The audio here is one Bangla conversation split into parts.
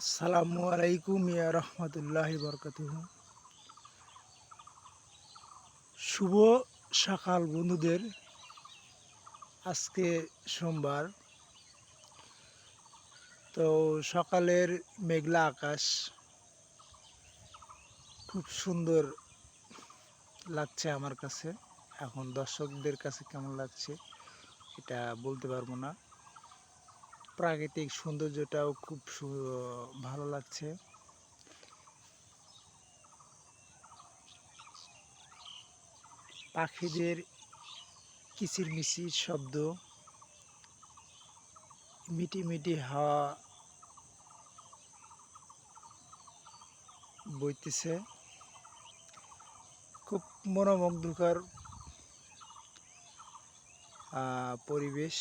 আসসালামু আলাইকুম ইয়া রহমতুল্লাহি বরকাতুহ। শুভ সকাল বন্ধুদের। আজকে সোমবার। তো সকালের মেঘলা আকাশ। খুব সুন্দর লাগছে আমার কাছে। এখন দর্শকদের কাছে কেমন লাগছে, এটা বলতে পারব না। প্রাকৃতিক সৌন্দর্যটাও খুব ভালো লাগছে। পাখিদের কিচিরমিচির শব্দ মিটি মিটি হাওয়া বইতেছে। খুব মনোমুগ্ধকর পরিবেশ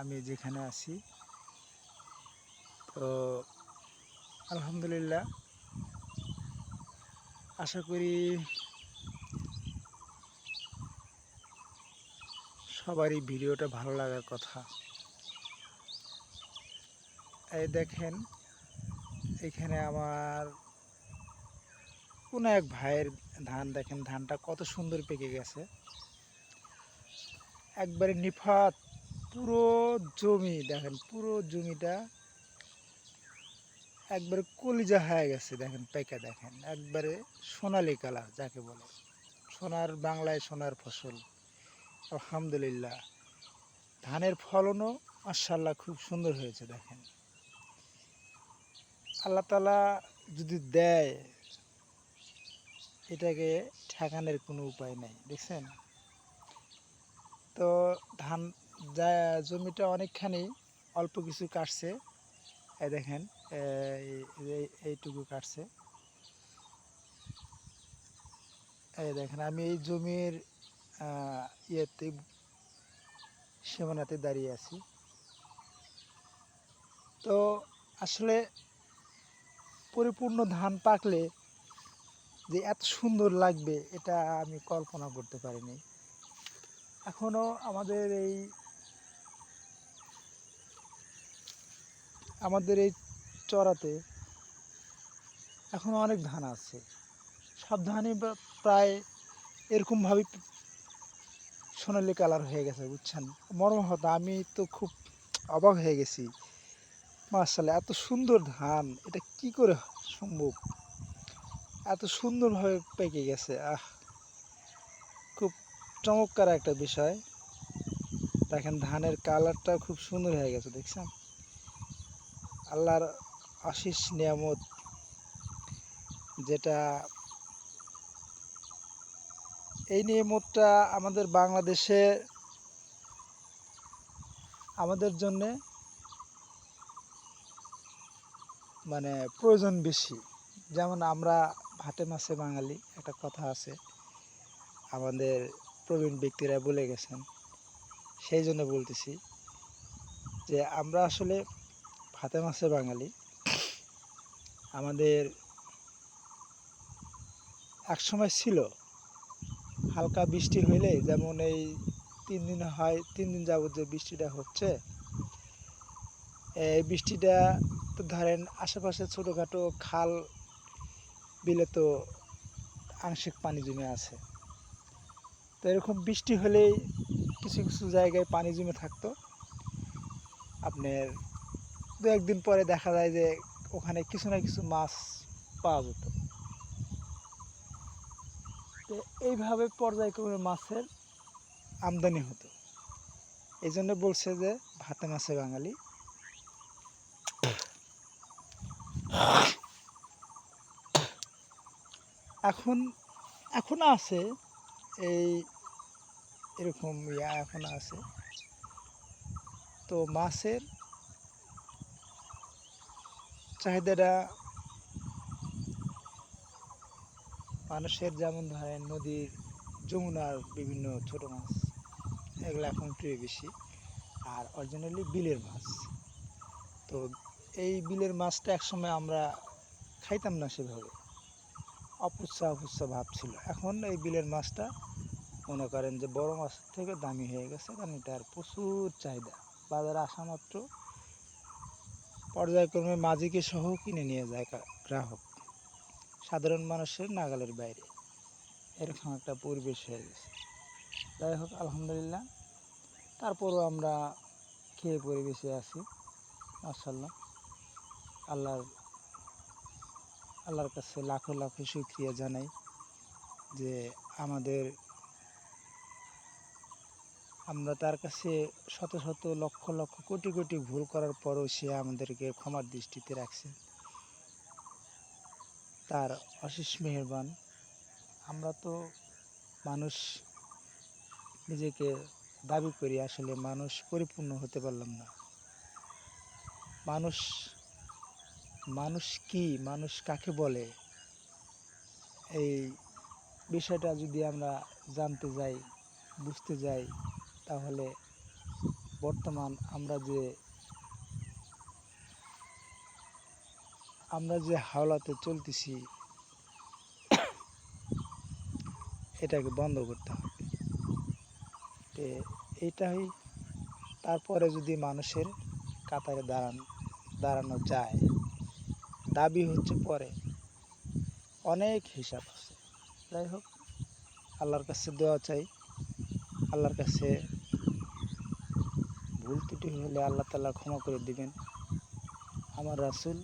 আমি যেখানে আছি। তো আলহামদুলিল্লাহ, আশা করি সবারই ভিডিওটা ভালো লাগার কথা। এই দেখেন, এখানে আমার কোনো এক ভাইয়ের ধান, দেখেন ধানটা কত সুন্দর পেকে গেছে। একবারে নিফাত, পুরো জমি, দেখেন পুরো জমিটা একবারে কলিজা হয়ে গেছে, দেখেন, পেকে দেখেন। একবারে সোনালি কালার, যাকে বলে। সোনার বাংলায় সোনার ফসল। আলহামদুলিল্লাহ। ধানের ফলনও মার্শাল্লাহ খুব সুন্দর হয়েছে, দেখেন। আল্লাহ তালা যদি দেয়, এটাকে ঠেকানোর কোনো উপায় নেই, দেখছেন? তো ধান, যা জমিটা অনেকখানি অল্প কিছু কাটছে, এই দেখেন এইটুকু কাটছে। এই দেখেন, আমি এই জমির ইয়েতে, সীমানাতে দাঁড়িয়ে আছি। তো আসলে পরিপূর্ণ ধান পাকলে যে এত সুন্দর লাগবে, এটা আমি কল্পনা করতে পারিনি। এখনও আমাদের এই আমাদের এই চড়াতে এখন অনেক ধান আছে। সব ধানই প্রায় এরকমভাবে সোনালি কালার হয়ে গেছে, বুঝছেন? মর্মাহত আমি তো খুব অবাক হয়ে গেছি। মার্শাল্লাহ এত সুন্দর ধান, এটা কি করে সম্ভব? এত সুন্দরভাবে পেকে গেছে, আহ! খুব চমৎকার একটা বিষয়। দেখেন ধানের কালারটা খুব সুন্দর হয়ে গেছে, দেখছেন? আল্লাহর আশিস নিয়ামত, যেটা এই নিয়ামতটা আমাদের বাংলাদেশে আমাদের জন্যে মানে প্রয়োজন বেশি। যেমন আমরা ভাতে মাছে বাঙালি, একটা কথা আছে, আমাদের প্রবীণ ব্যক্তিরা বলে গেছেন, সেই জন্য বলতেছি যে আমরা আসলে ভাতে মাছে বাঙালি আমাদের এক সময় ছিল, হালকা বৃষ্টি হইলে যেমন এই তিন দিন হয়, তিন দিন যাবত যে বৃষ্টিটা হচ্ছে, এই বৃষ্টিটা তো ধরেন আশেপাশে ছোটোখাটো খাল বিলে তো আংশিক পানি জমে আছে। তো এরকম বৃষ্টি হলেই কিছু কিছু জায়গায় পানি জমে থাকতো। আপনার দু একদিন পরে দেখা যায় যে ওখানে কিছু না কিছু মাছ পাওয়া যেত। তো এইভাবে পর্যায়ক্রমে মাছের আমদানি হতো। এই জন্য বলছে যে ভাতে মাছে বাঙালি। এখন এখন আছে এই এরকম ইয়া এখন আছে। তো মাছের চাহিদাটা মানুষের যেমন ধরেন নদীর যমুনার বিভিন্ন ছোট মাছ, এগুলো এখন প্রিয় বেশি। আর অরিজিনালি বিলের মাছ। তো এই বিলের মাছটা একসময় আমরা খাইতাম না সেভাবে। অপুচ্ছা অপুচ্ছা ভাব ছিল। এখন এই বিলের মাছটা মনে করেন যে বড় মাছের থেকে দামি হয়ে গেছে, কারণ এটার প্রচুর চাহিদা। বাজারে আসা মাত্র পর্যায়ক্রমে মাঝিকে সহ কিনে নিয়ে যায় গ্রাহক। সাধারণ মানুষের নাগালের বাইরে। এরকম একটা পরিবেশ হয়ে গেছে। যাই হোক, আলহামদুলিল্লাহ। তারপরও আমরা খেয়ে পরিবেশে আছি মার্শাল্লাহ আল্লাহর আল্লাহর কাছে লাখো লাখো শুক্রিয়া জানাই যে আমাদের আমরা তার কাছে শত শত লক্ষ লক্ষ কোটি কোটি ভুল করার পরও সে আমাদেরকে ক্ষমার দৃষ্টিতে রাখছে। তার অশেষ মেহেরবান। আমরা তো মানুষ নিজেকে দাবি করি, আসলে মানুষ পরিপূর্ণ হতে পারলাম না। মানুষ মানুষ কি, মানুষ কাকে বলে? এই বিষয়টা যদি আমরা জানতে যাই, বুঝতে যাই তাহলে বর্তমান আমরা যে আমরা যে হাওলাতে চলতেছি, এটাকে বন্ধ করতে হবে। এইটাই তারপরে যদি মানুষের কাতারে দাঁড়ান, দাঁড়ানো যায়, দাবি হচ্ছে পরে। অনেক হিসাব আছে। যাই হোক, আল্লাহর কাছে দোয়া চাই, আল্লাহর কাছে ভুল ত্রুটি হলে আল্লাহ তালা ক্ষমা করে দিবেন। আমার রাসুল,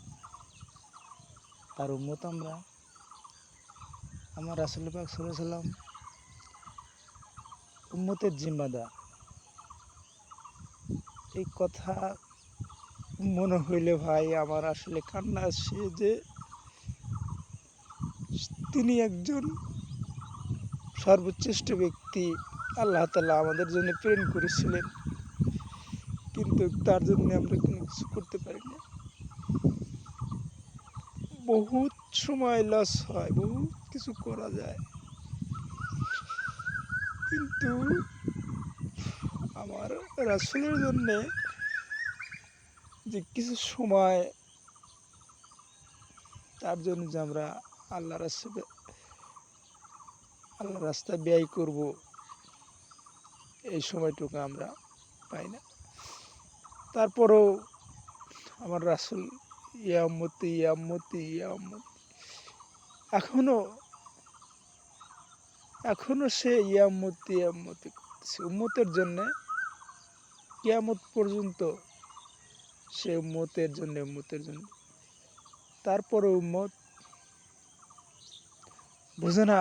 তার উন্মত আমরা। আমার রাসুল পাক সাল্লাম উম্মতের জিম্মাদার। এই কথা মনে হইলে ভাই, আমার আসলে কান্না আসছে যে তিনি একজন সর্বশ্রেষ্ঠ ব্যক্তি। আল্লাহ তালা আমাদের জন্য প্রেরণ করেছিলেন। কিন্তু তার জন্য আমরা কোনো কিছু করতে পারি না। বহুত সময় লস হয়, বহুত কিছু করা যায়। কিন্তু আমার রাসুলের জন্যে যে কিছু সময়, তার জন্য যে আমরা আল্লাহ রাস্তা আল্লাহ রাস্তা ব্যয় করব, এই সময়টুকু আমরা পাই না। তারপরেও আমার রাসুল ইয়ামতি ইয়ামতি ইয়ামতি এখনও এখনও সে ইয়ামতি ইয়ামতি করতেছে। উম্মতের জন্য কিয়ামত পর্যন্ত সে উম্মতের জন্য উম্মতের জন্য। তারপরে উম্মত বোঝে না।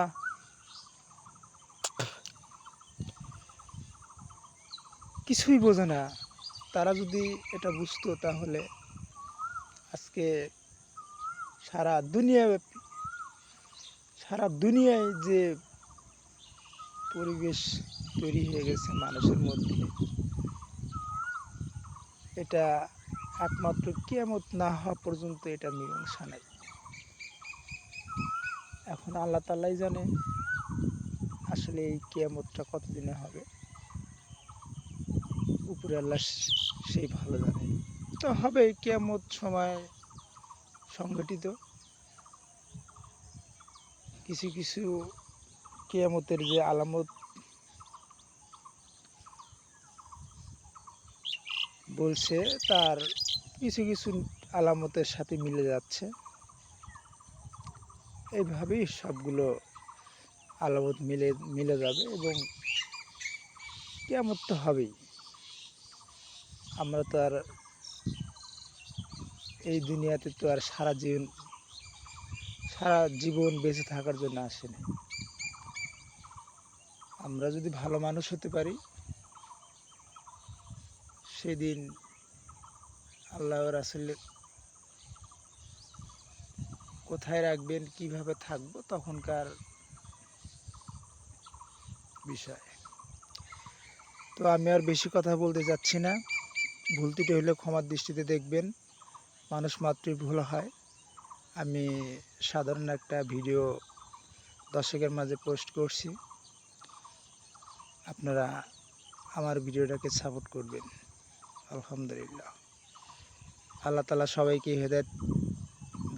কিছুই বোঝে না। তারা যদি এটা বুঝতো তাহলে আজকে সারা দুনিয়া সারা দুনিয়ায় যে পরিবেশ তৈরি হয়ে গেছে মানুষের মধ্যে, এটা একমাত্র কেমত না হওয়া পর্যন্ত এটা মীমাংসা নাই। এখন আল্লাহ তাল্লাই জানে আসলে এই কেয়ামতটা কতদিনে হবে। উপরে আল্লাহ সেই ভালো জানে। তো হবে কেয়ামত সময় সংগঠিত কিছু কিছু কেয়ামতের যে আলামত বলছে, তার কিছু কিছু আলামতের সাথে মিলে যাচ্ছে। এইভাবেই সবগুলো আলামত মিলে মিলে যাবে এবং কেমন তো হবেই। আমরা তো আর এই দুনিয়াতে তো আর সারা জীবন সারা জীবন বেঁচে থাকার জন্য আসেনি। আমরা যদি ভালো মানুষ হতে পারি, সেদিন আল্লাহ রাসুল কোথায় রাখবেন, কীভাবে থাকব, তখনকার বিষয়। তো আমি আর বেশি কথা বলতে যাচ্ছি না। ভুল হলে ক্ষমার দৃষ্টিতে দেখবেন, মানুষ মাত্রই ভুল হয়। আমি সাধারণ একটা ভিডিও দর্শকের মাঝে পোস্ট করছি। আপনারা আমার ভিডিওটাকে সাপোর্ট করবেন। আলহামদুলিল্লাহ। আল্লাহ তালা সবাইকে হেদায়ত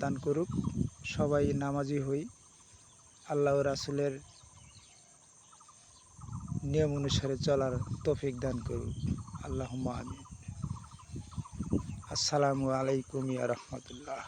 দান করুক। সবাই নামাজি হই। আল্লাহ রাসুলের নিয়ম অনুসারে চলার তৌফিক দান করুক। আল্লাহ আমি আসসালামু আলাইকুম ইয়া রহমতুল্লাহ।